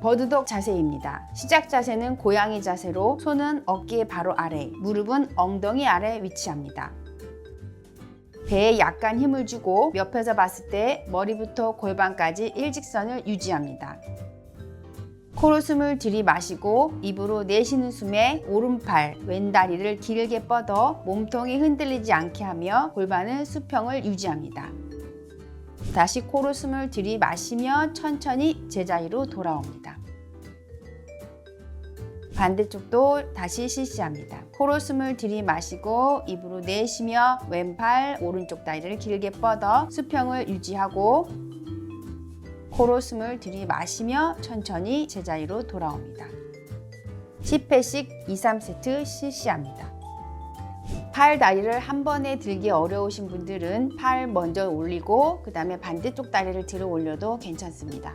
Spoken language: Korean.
버드독 자세입니다. 시작 자세는 고양이 자세로 손은 어깨 바로 아래, 무릎은 엉덩이 아래 위치합니다. 배에 약간 힘을 주고 옆에서 봤을 때 머리부터 골반까지 일직선을 유지합니다. 코로 숨을 들이마시고 입으로 내쉬는 숨에 오른팔, 왼다리를 길게 뻗어 몸통이 흔들리지 않게 하며 골반은 수평을 유지합니다. 다시 코로 숨을 들이마시며 천천히 제자리로 돌아옵니다. 반대쪽도 다시 실시합니다. 코로 숨을 들이마시고 입으로 내쉬며 왼팔, 오른쪽 다리를 길게 뻗어 수평을 유지하고 코로 숨을 들이마시며 천천히 제자리로 돌아옵니다. 10회씩 2, 3세트 실시합니다. 팔 다리를 한 번에 들기 어려우신 분들은 팔 먼저 올리고 그 다음에 반대쪽 다리를 들어 올려도 괜찮습니다.